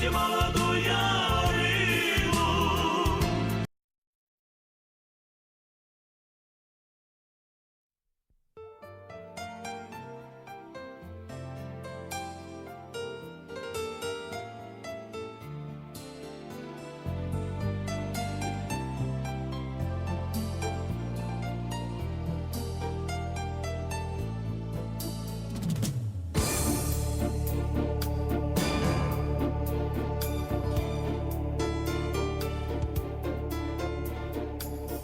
Acımalar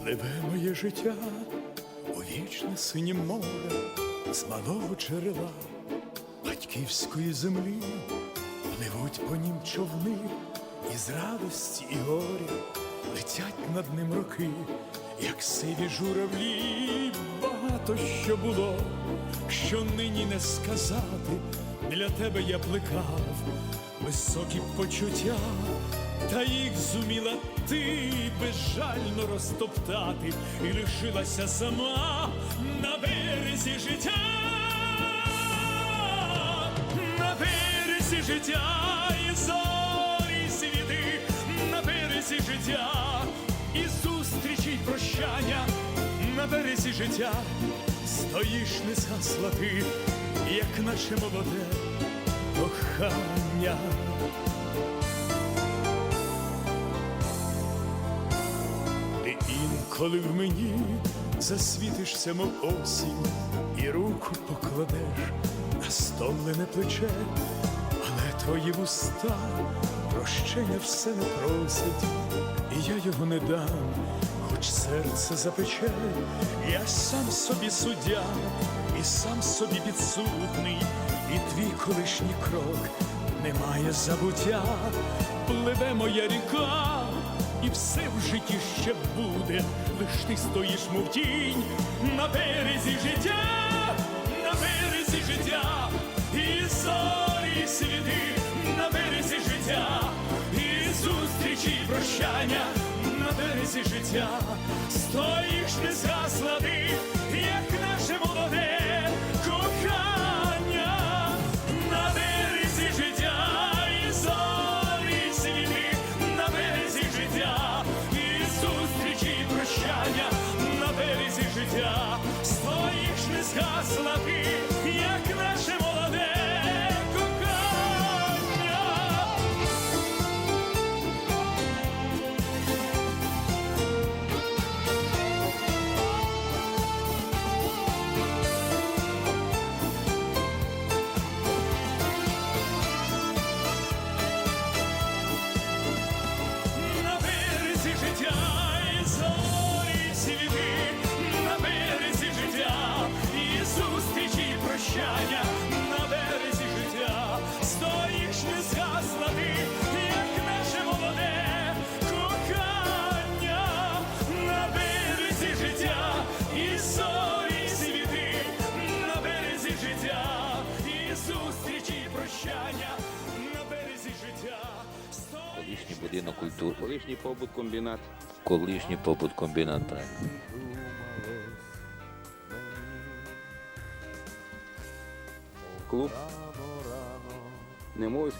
Пливе моє життя у вічне синє море, з малого джерела батьківської землі, пливуть по нім човни, і з радості і горя летять над ним роки, як сиві журавлі, багато що було, що нині не сказати, для тебе я плекав високі почуття, та їх зуміла ти безжально розтоптати, і лишилася сама на березі життя, на березі життя і зорі світи, на березі життя і зустрічі й прощання, на березі життя стоїш не ти, як наче молоде кохання. Інколи в мені засвітишся, мов осінь, і руку покладеш на стомлене плече, але твої вуста прощення все не просять, і я його не дам, хоч серце запече, я сам собі суддя, і сам собі підсудний, і твій колишній крок немає забуття, пливе моя ріка і все в житті ще буде, лиш ти стоїш, мов тінь на березі життя, на березі життя, і зорі світи, на березі життя, і зустрічі, і прощання, на березі життя, стоїш не згасла ти, не прощання, на березі життя Колишній будинок культури, Колишній побут комбінат. колишній побут комбінат. правильно. Клуб. Не мовився.